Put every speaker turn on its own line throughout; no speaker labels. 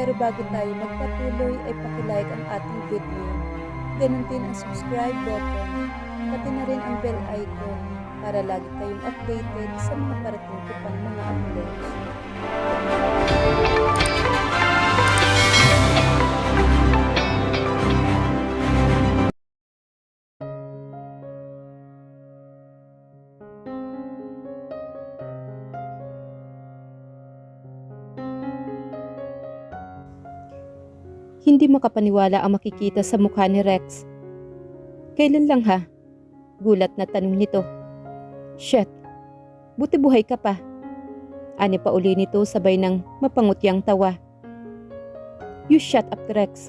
Pero bago tayo magpatuloy ay pakilike ang ating video. Ganun din ang subscribe button, pati na rin ang bell icon para lagi kayong updated sa mga parating ko pang mga uploads. Hindi makapaniwala ang makikita sa mukha ni Rex. Kailan lang ha? Gulat na tanong nito. Shit, buti buhay ka pa. Ani pa uli nito sabay ng mapangutyang tawa. You shut up Rex.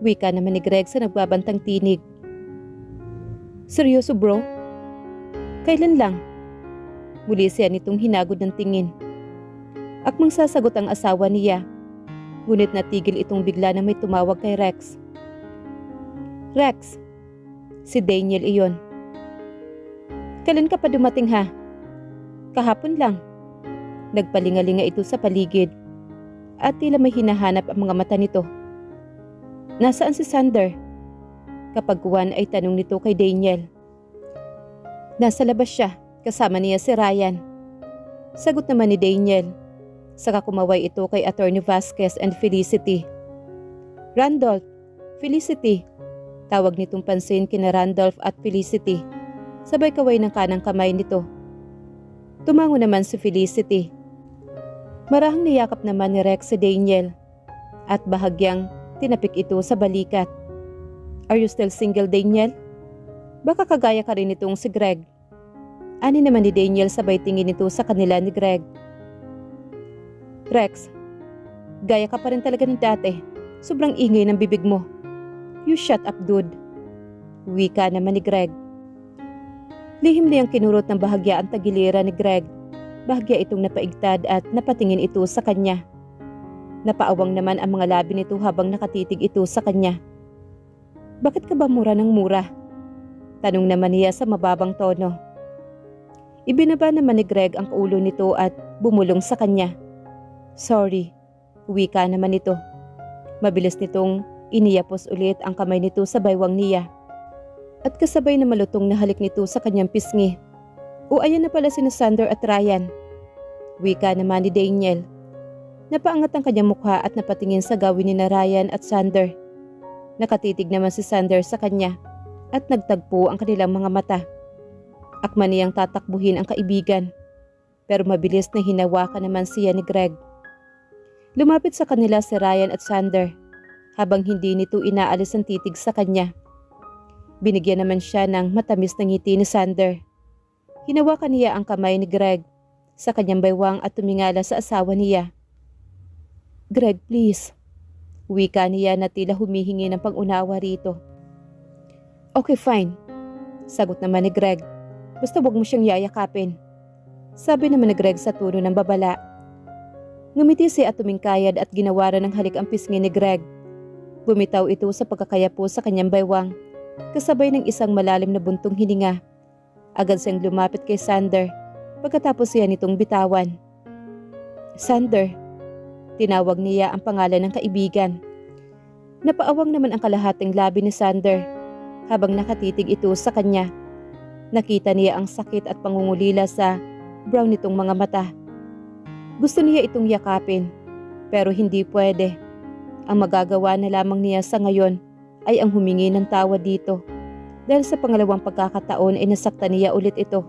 Wika naman ni Greg sa nagbabantang tinig. Seryoso bro? Kailan lang? Muli siya nitong hinagod ng tingin. Akmang sasagot ang asawa niya Ngunit natigil itong bigla na may tumawag kay Rex. Rex, si Daniel iyon. Kailan ka pa dumating ha? Kahapon lang. Nagpalingalinga ito sa paligid at tila may hinahanap ang mga mata nito. Nasaan si Sander? Kapag kuwan ay tanong nito kay Daniel. Nasa labas siya, kasama niya si Ryan. Sagot naman ni Daniel. Saka kumaway ito kay Attorney Vasquez and Felicity. Randolph, Felicity. Tawag nitong pansin kina Randolph at Felicity. Sabay kaway ng kanang kamay nito. Tumango naman si Felicity. Marahang niyakap naman ni Rex si Daniel at bahagyang tinapik ito sa balikat. Are you still single, Daniel? Baka kagaya ka rin itong si Greg. Ani naman ni Daniel sabay tingin ito sa kanila ni Greg. Rex, gaya ka pa rin talaga ni dati. Sobrang ingay ng bibig mo. You shut up, dude. Wika naman ni Greg. Lihim niyang kinurot ng bahagya ang tagiliran ni Greg. Bahagya itong napaigtad at napatingin ito sa kanya. Napaawang naman ang mga labi nito habang nakatitig ito sa kanya. Bakit ka ba mura ng mura? Tanong naman niya sa mababang tono. Ibinaba naman ni Greg ang ulo nito at bumulong sa kanya. Sorry, wika naman nito. Mabilis nitong iniyapos ulit ang kamay nito sa baywang niya. At kasabay na malutong na halik nito sa kanyang pisngi. O ayan na pala si Sander at Ryan. Wika naman ni Daniel. Napaangat ang kanyang mukha at napatingin sa gawin ni na Ryan at Sander. Nakatitig naman si Sander sa kanya at nagtagpo ang kanilang mga mata. Akman niyang tatakbuhin ang kaibigan. Pero mabilis na hinawakan naman siya ni Greg. Lumapit sa kanila si Ryan at Sander habang hindi nito inaalis ang titig sa kanya. Binigyan naman siya ng matamis na ngiti ni Sander. Hinawakan niya ang kamay ni Greg sa kanyang baywang at tumingala sa asawa niya. Greg, please. Wika niya na tila humihingi ng pangunawa rito. Okay, fine. Sagot naman ni Greg. Basta wag mo siyang yayakapin. Sabi naman ni Greg sa tono ng babala. Ngumiti siya at tumingkayad at ginawaran ng halik ang pisngi ni Greg. Bumitaw ito sa pagkakayapo sa kanyang baywang, kasabay ng isang malalim na buntong hininga. Agad siyang lumapit kay Sander, pagkatapos siya nitong bitawan. Sander, tinawag niya ang pangalan ng kaibigan. Napaawang naman ang kalahating labi ni Sander habang nakatitig ito sa kanya. Nakita niya ang sakit at pangungulila sa brown nitong mga mata. Gusto niya itong yakapin, pero hindi pwede. Ang magagawa na lamang niya sa ngayon ay ang humingi ng tawa dito. Dahil sa pangalawang pagkakataon ay nasaktan niya ulit ito.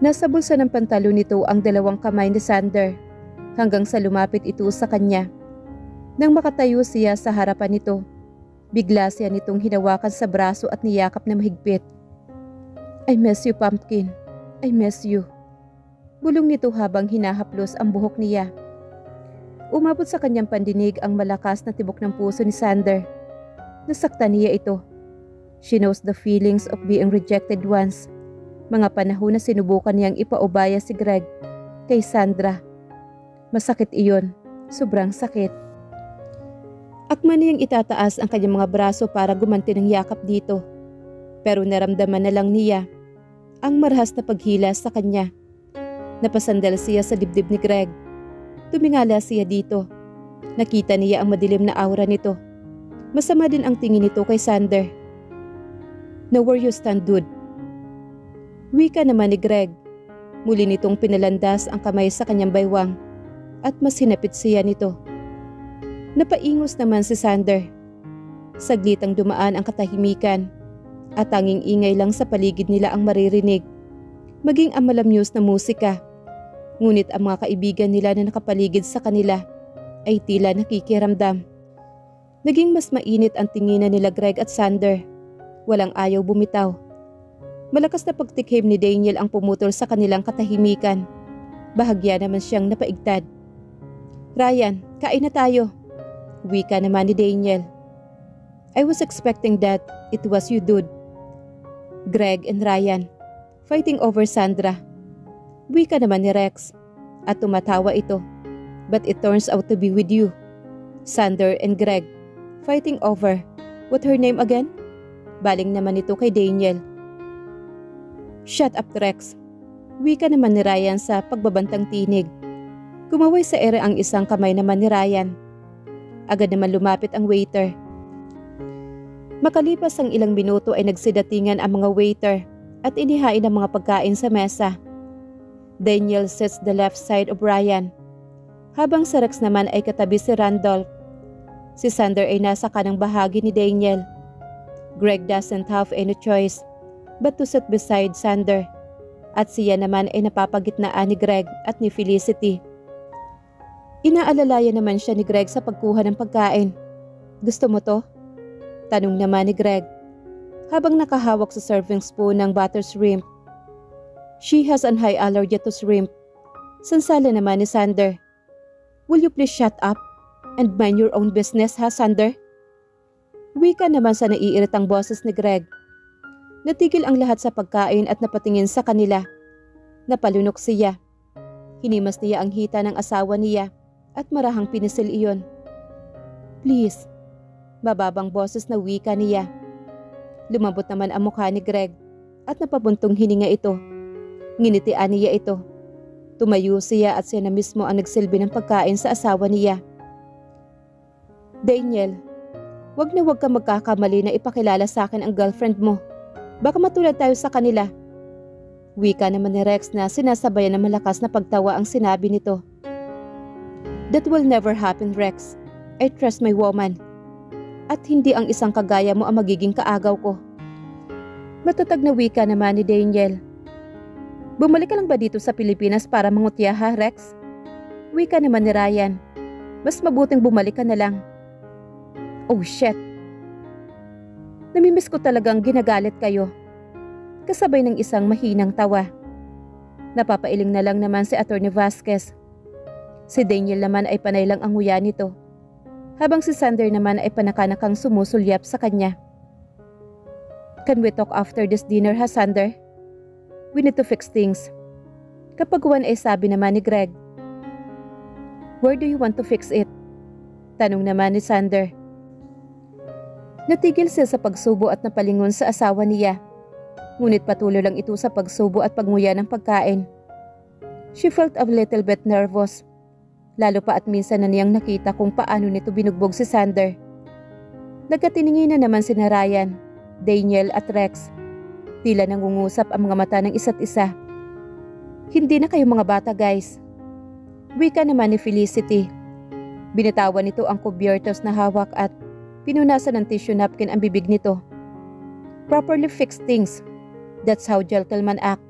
Nasa bulsa ng pantalo nito ang dalawang kamay ni Sander hanggang sa lumapit ito sa kanya. Nang makatayo siya sa harapan nito, bigla siya nitong hinawakan sa braso at niyakap na mahigpit. I miss you, Pumpkin. I miss you. Bulong nito habang hinahaplos ang buhok niya. Umabot sa kanyang pandinig ang malakas na tibok ng puso ni Sander. Nasaktan niya ito. She knows the feelings of being rejected once. Mga panahon na sinubukan niyang ipaubaya si Greg kay Sandra. Masakit iyon. Sobrang sakit. Akman niyang itataas ang kanyang mga braso para gumanti ng yakap dito. Pero naramdaman na lang niya ang marahas na paghila sa kanya. Napasandal siya sa dibdib ni Greg. Tumingala siya dito. Nakita niya ang madilim na aura nito. Masama din ang tingin nito kay Sander. Now where you stand, dude? Wika naman ni Greg. Muli nitong pinalandas ang kamay sa kanyang baywang at mas hinapit siya nito. Napaingos naman si Sander. Saglit ang dumaan ang katahimikan at tanging ingay lang sa paligid nila ang maririnig. Maging ang na musika. Ngunit ang mga kaibigan nila na nakapaligid sa kanila ay tila nakikiramdam. Naging mas mainit ang tinginan nila Greg at Sander. Walang ayaw bumitaw. Malakas na pagtikhim ni Daniel ang pumutol sa kanilang katahimikan. Bahagya naman siyang napaigtad. Ryan, kain na tayo. Wika naman ni Daniel. I was expecting that it was you dude. Greg and Ryan, fighting over Sandra. Wika naman ni Rex. At tumatawa ito. But it turns out to be with you. Sander and Greg, fighting over, what her name again? Baling naman ito kay Daniel. Shut up, Rex. Wika naman ni Ryan sa pagbabantang tinig. Kumaway sa ere ang isang kamay naman ni Ryan. Agad naman lumapit ang waiter. Makalipas ang ilang minuto ay nagsidatingan ang mga waiter at inihain ang mga pagkain sa mesa. Daniel sits the left side of Ryan, habang si Rex naman ay katabi si Randolph. Si Sander ay nasa kanang bahagi ni Daniel. Greg doesn't have any choice but to sit beside Sander. At siya naman ay napapagitnaan ni Greg at ni Felicity. Inaalalayan naman siya ni Greg sa pagkuha ng pagkain. Gusto mo to? Tanong naman ni Greg habang nakahawak sa serving spoon ng butter shrimp. She has an high allergy to shrimp. Sansala naman ni Sander. Will you please shut up and mind your own business ha Sander? Wika naman sa naiiritang boses ni Greg. Natigil ang lahat sa pagkain at napatingin sa kanila. Napalunok siya. Hinimas niya ang hita ng asawa niya at marahang pinisil iyon. Please, bababang boses na wika niya. Lumambot naman ang mukha ni Greg at napabuntong hininga ito. Nginitian niya ito. Tumayo siya at siya na mismo ang nagsilbi ng pagkain sa asawa niya. Daniel, wag na wag ka magkakamali na ipakilala sa akin ang girlfriend mo. Baka matulad tayo sa kanila. Wika naman ni Rex na sinasabayan ng malakas na pagtawa ang sinabi nito. That will never happen, Rex. I trust my woman. At hindi ang isang kagaya mo ang magiging kaagaw ko. Matatag na wika naman ni Daniel. Bumalik ka lang ba dito sa Pilipinas para mangutya ha, Rex? Wika naman ni Ryan. Mas mabuting bumalik ka na lang. Oh shit. Namimiss ko talagang ginagalit kayo. Kasabay ng isang mahinang tawa. Napapailing na lang naman si Atty. Vasquez. Si Daniel naman ay panay lang ang nguya nito. Habang si Sander naman ay panakanakang sumusulyap sa kanya. Can we talk after this dinner ha, Sander? We need to fix things. Kapag one ay sabi naman ni Greg. Where do you want to fix it? Tanong naman ni Sander. Natigil siya sa pagsubo at napalingon sa asawa niya. Ngunit patuloy lang ito sa pagsubo at pagnguya ng pagkain. She felt a little bit nervous. Lalo pa at minsan na niyang nakita kung paano nito binugbog si Sander. Nagkatiningin na naman si Ryan, Daniel at Rex. Tila nangungusap ang mga mata ng isa't isa. Hindi na kayo mga bata guys. Wika naman ni Felicity. Binitawan nito ang kubyertos na hawak at pinunasan ng tissue napkin ang bibig nito. Properly fix things. That's how gentlemen act.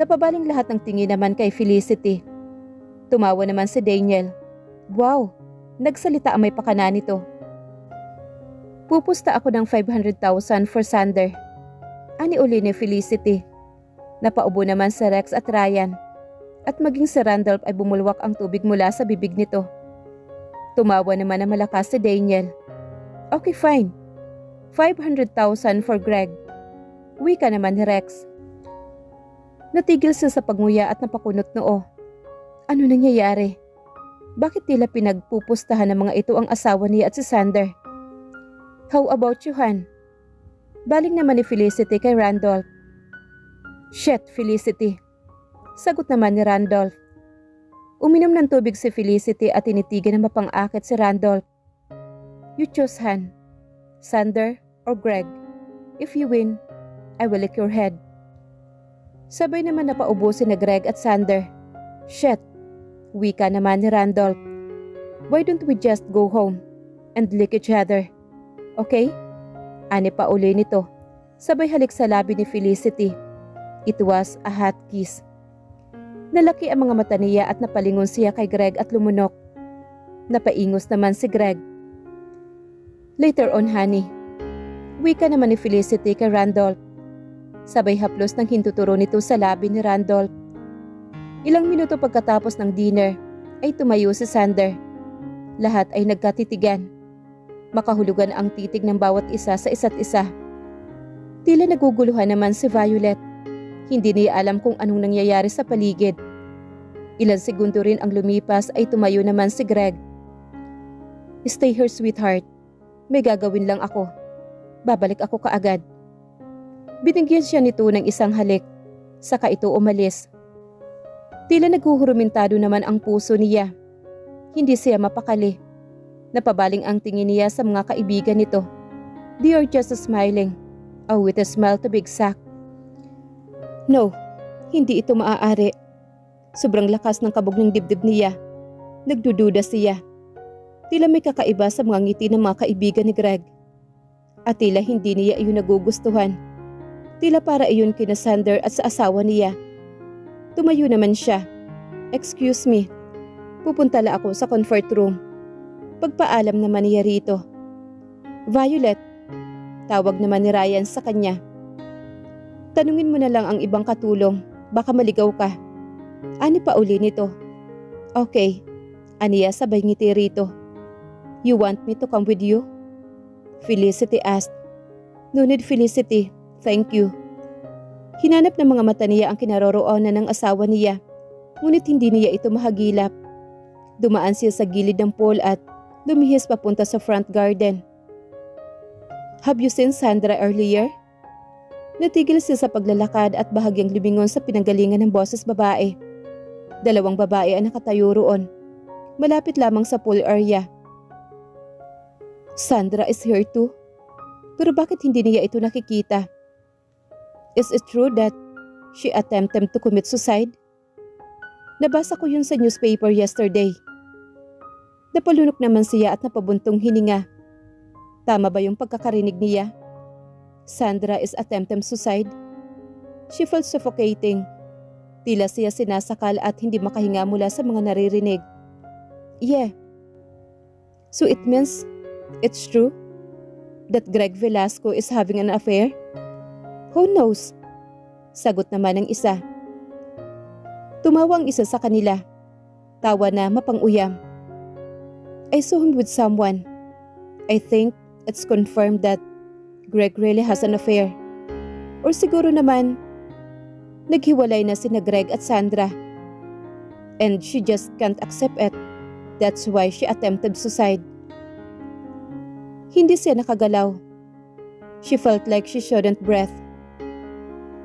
Napabaling lahat ng tingin naman kay Felicity. Tumawa naman si Daniel. Wow, nagsalita ang may pakana nito. Pupusta ako ng 500,000 for Sander. Ani uli ni Felicity. Napaubo naman si Rex at Ryan. At maging si Randolph ay bumulwak ang tubig mula sa bibig nito. Tumawa naman na malakas si Daniel. Okay fine. 500,000 for Greg. Wika naman ni Rex. Natigil siya sa pagnguya at napakunot noo. Ano nangyayari? Bakit tila pinagpupustahan ng mga ito ang asawa niya at si Sander? How about you, Han? Baling naman ni Felicity kay Randolph. Shit, Felicity. Sagot naman ni Randolph. Uminom ng tubig si Felicity at tinitigan na mapang-akit si Randolph. You choose Han, Sander, or Greg. If you win, I will lick your head. Sabay naman napaubusin na Greg at Sander. Shit, wika naman ni Randolph. Why don't we just go home and lick each other? Okay? Ani pa uli nito. Sabay halik sa labi ni Felicity. It was a hot kiss. Nalaki ang mga mata niya at napalingon siya kay Greg at lumunok. Napaingos naman si Greg. Later on, honey. Wika naman ni Felicity kay Randolph. Sabay haplos ng hintuturo nito sa labi ni Randolph. Ilang minuto pagkatapos ng dinner ay tumayo si Sander. Lahat ay nagkatitigan. Makahulugan ang titig ng bawat isa sa isa't isa. Tila naguguluhan naman si Violet. Hindi niya alam kung anong nangyayari sa paligid. Ilan segundo rin ang lumipas ay tumayo naman si Greg. Stay here sweetheart. May gagawin lang ako. Babalik ako kaagad. Binigyan siya nito ng isang halik. Saka ito umalis. Tila naghuhurumintado naman ang puso niya. Hindi siya mapakali. Napabaling ang tingin niya sa mga kaibigan nito. They are just smiling. Oh, with a smile to be exact. No, hindi ito maaari. Sobrang lakas ng kabog ng dibdib niya. Nagdududa siya. Tila may kakaiba sa mga ngiti ng mga kaibigan ni Greg. At tila hindi niya iyon nagugustuhan. Tila para iyon kina Sander at sa asawa niya. Tumayo naman siya. Excuse me. Pupunta la ako sa comfort room. Pagpaalam naman niya rito. Violet, tawag naman ni Ryan sa kanya. Tanungin mo na lang ang ibang katulong, baka maligaw ka. Ani pa uli nito? Okay, aniya sabay ngiti rito. You want me to come with you? Felicity asked. No need Felicity, thank you. Hinanap ng mga mata niya ang kinaroroonan ng asawa niya, ngunit hindi niya ito mahagilap. Dumaan siya sa gilid ng pool at lumihis papunta sa front garden. Have you seen Sandra earlier? Natigil siya sa paglalakad at bahagyang lumingon sa pinanggalingan ng boses babae. Dalawang babae ang nakatayo roon. Malapit lamang sa pool area. Sandra is here too. Pero bakit hindi niya ito nakikita? Is it true that she attempted to commit suicide? Nabasa ko yun sa newspaper yesterday. Napalunok naman siya at napabuntong hininga. Tama ba yung pagkakarinig niya? Sandra is attempting suicide? She felt suffocating. Tila siya sinasakal at hindi makahinga mula sa mga naririnig. Yeah. So it means it's true that Greg Velasco is having an affair? Who knows? Sagot naman ng isa. Tumawa ang isa sa kanila. Tawa na mapanguyam. I saw him with someone. I think it's confirmed that Greg really has an affair. Or siguro naman, naghiwalay na sina Greg at Sandra. And she just can't accept it. That's why she attempted suicide. Hindi siya nakagalaw. She felt like she shouldn't breath.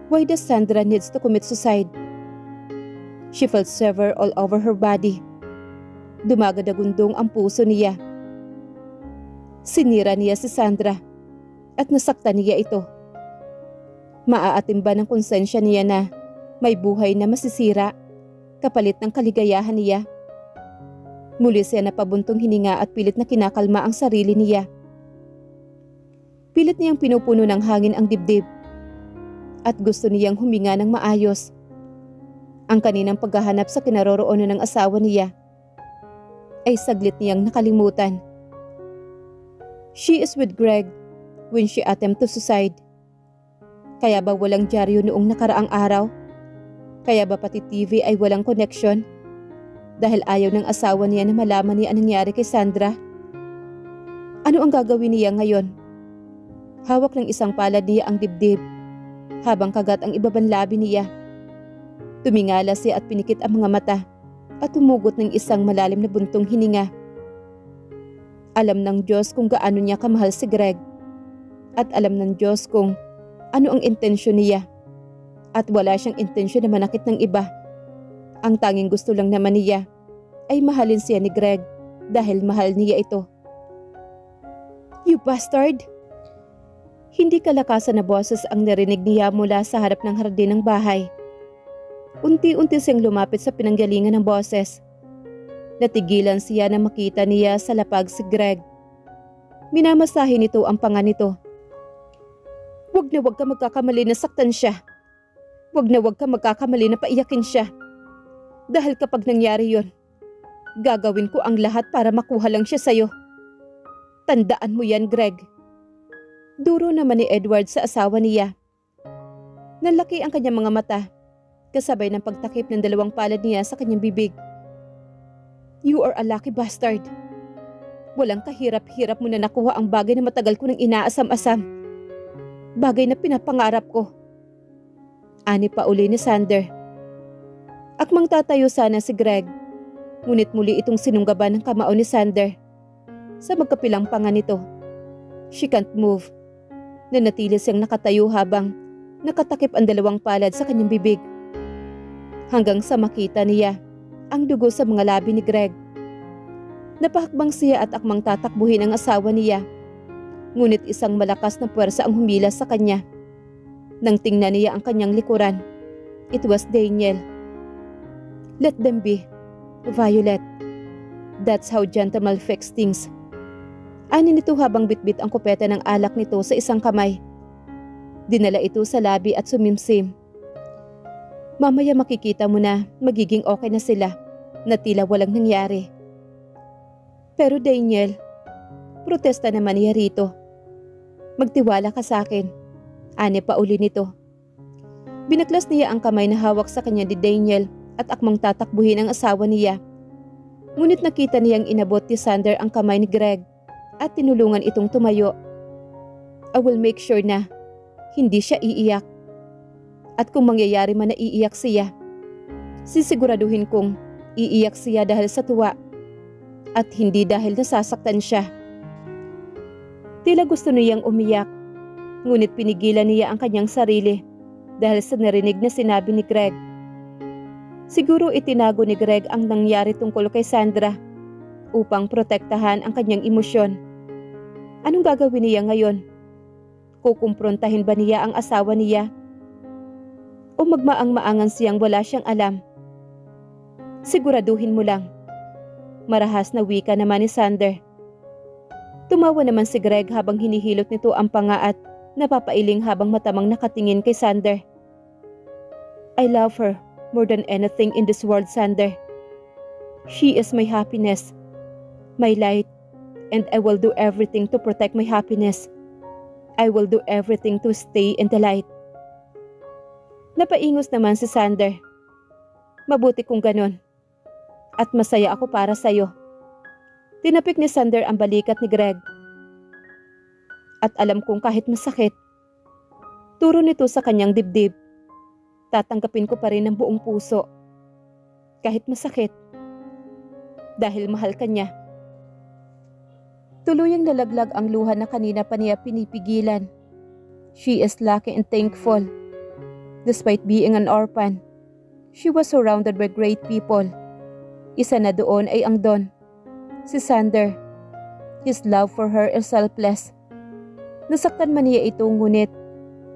Why does Sandra needs to commit suicide? She felt shiver all over her body. Dumagadagundong ang puso niya. Sinira niya si Sandra at nasaktan niya ito. Maaatim ba ng konsensya niya na may buhay na masisira kapalit ng kaligayahan niya? Muli siya napabuntong hininga at pilit na kinakalma ang sarili niya. Pilit niyang pinupuno ng hangin ang dibdib at gusto niyang huminga ng maayos. Ang kaninang paghahanap sa kinaroroonan ng asawa niya ay saglit niyang nakalimutan. She is with Greg when she attempt to suicide. Kaya ba walang dyaryo noong nakaraang araw? Kaya ba pati TV ay walang connection? Dahil ayaw ng asawa niya na malaman niya ang nangyari kay Sandra? Ano ang gagawin niya ngayon? Hawak ng isang palad niya ang dibdib, habang kagat ang ibabang labi niya. Tumingala siya at pinikit ang mga mata at tumugot ng isang malalim na buntong hininga. Alam ng Diyos kung gaano niya kamahal si Greg at alam ng Diyos kung ano ang intensyon niya. At wala siyang intensyon na manakit ng iba. Ang tanging gusto lang naman niya ay mahalin siya ni Greg dahil mahal niya ito. You bastard! Hindi kalakasan na boses ang narinig niya mula sa harap ng hardin ng bahay. Unti-unti siyang lumapit sa pinanggalingan ng boses. Natigilan siya na makita niya sa lapag si Greg. Minamasahin nito ang panga nito. Huwag na huwag ka magkakamali na saktan siya. Huwag na huwag ka magkakamali na paiyakin siya. Dahil kapag nangyari yon, gagawin ko ang lahat para makuha lang siya sa'yo. Tandaan mo yan, Greg. Duro naman ni Edward sa asawa niya. Nalaki ang kanyang mga mata, kasabay ng pagtakip ng dalawang palad niya sa kanyang bibig. You are a lucky bastard. Walang kahirap-hirap mo na nakuha ang bagay na matagal ko nang inaasam-asam. Bagay na pinapangarap ko. Ani pa uli ni Sander. Akmang tatayo sana si Greg, ngunit muli itong sinunggaban ng kamao ni Sander. Sa magkapilang panga nito, she can't move. Nanatili siyang nakatayo habang nakatakip ang dalawang palad sa kanyang bibig. Hanggang sa makita niya ang dugo sa mga labi ni Greg. Napahakbang siya at akmang tatakbuhin ang asawa niya. Ngunit isang malakas na puwersa ang humila sa kanya. Nang tingnan niya ang kanyang likuran, it was Daniel. Let them be, Violet. That's how gentleman fix things. Ani nito habang bitbit ang kupeta ng alak nito sa isang kamay. Dinala ito sa labi at sumimsim. Mamaya makikita mo na magiging okay na sila na tila walang nangyari. Pero Daniel, protesta naman niya rito. Magtiwala ka sa akin. Ani pa uli nito. Binaklas niya ang kamay na hawak sa kanya ni Daniel at akmang tatakbuhin ang asawa niya. Ngunit nakita niyang inabot ni Sander ang kamay ni Greg at tinulungan itong tumayo. I will make sure na hindi siya iiyak. At kung mangyayari man na iiyak siya, sisiguraduhin kong iiyak siya dahil sa tuwa at hindi dahil nasasaktan siya. Tila gusto niyang umiyak, ngunit pinigilan niya ang kanyang sarili dahil sa narinig na sinabi ni Greg. Siguro itinago ni Greg ang nangyari tungkol kay Sandra upang protektahan ang kanyang emosyon. Anong gagawin niya ngayon? Kukumprontahin ba niya ang asawa niya? O magmaang-maangan siyang wala siyang alam? Siguraduhin mo lang. Marahas na wika naman ni Sander. Tumawa naman si Greg habang hinihilot nito ang panga at napapailing habang matamang nakatingin kay Sander. I love her more than anything in this world, Sander. She is my happiness, my light, and I will do everything to protect my happiness. I will do everything to stay in the light. Napaingos naman si Sander. Mabuti kung ganon. At masaya ako para sa'yo. Tinapik ni Sander ang balikat ni Greg. At alam kong kahit masakit, turo nito sa kanyang dibdib. Tatanggapin ko pa rin ng buong puso. Kahit masakit. Dahil mahal ka niya. Tuluyang nalaglag ang luha na kanina pa niya pinipigilan. She is lucky and thankful. Despite being an orphan, she was surrounded by great people. Isa na doon ay ang Don, si Sander. His love for her is selfless. Nasaktan man niya ito ngunit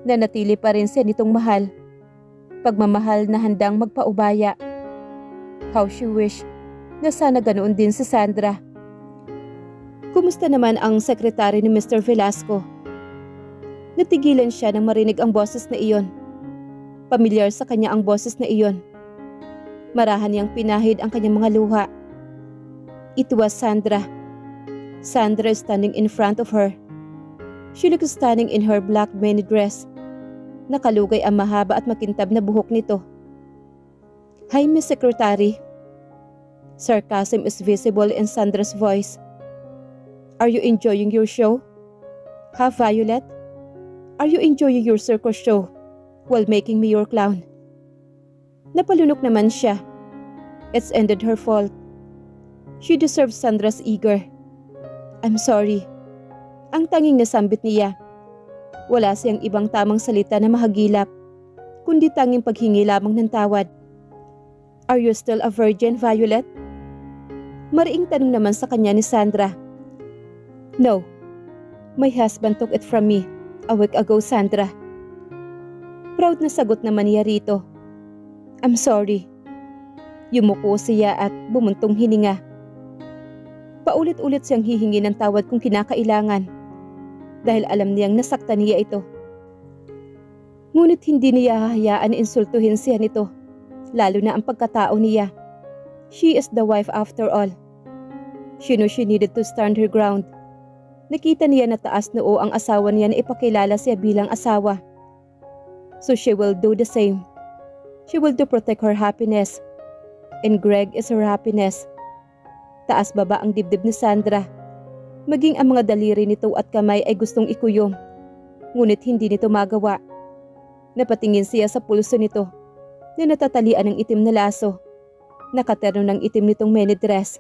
nanatili pa rin siya nitong mahal. Pagmamahal na handang magpaubaya. How she wish na sana ganoon din si Sandra. Kumusta naman ang sekretary ni Mr. Velasco? Natigilan siya nang marinig ang boses na iyon. Pamilyar sa kanya ang boses na iyon. Marahan niyang pinahid ang kanyang mga luha. It was Sandra. Sandra standing in front of her. She looked stunning in her black mini dress. Nakalugay ang mahaba at makintab na buhok nito. Hi, Miss Secretary. Sarcasm is visible in Sandra's voice. Are you enjoying your show? Ha, Violet? Are you enjoying your circus show while making me your clown? Napalunok naman siya. It's ended her fault. She deserves Sandra's eager. I'm sorry. Ang tanging nasambit niya. Wala siyang ibang tamang salita na mahagilap, kundi tanging paghingi lamang ng tawad. Are you still a virgin, Violet? Mariing tanong naman sa kanya ni Sandra. No. My husband took it from me a week ago, Sandra. Proud na sagot naman niya rito. I'm sorry. Yumuko siya at bumuntong hininga. Paulit-ulit siyang hihingi ng tawad kung kinakailangan dahil alam niyang nasaktan niya ito. Ngunit hindi niya hahayaan insultuhin siya nito, lalo na ang pagkatao niya. She is the wife after all. She knew she needed to stand her ground. Nakita niya na taas noo ang asawa niya na ipakilala siya bilang asawa. So she will do the same. She will do protect her happiness. And Greg is her happiness. Taas baba ang dibdib ni Sandra. Maging ang mga daliri nito at kamay ay gustong ikuyom. Ngunit hindi nito magawa. Napatingin siya sa pulso nito na natatalian ng itim na laso. Nakaterno ng itim nitong mini dress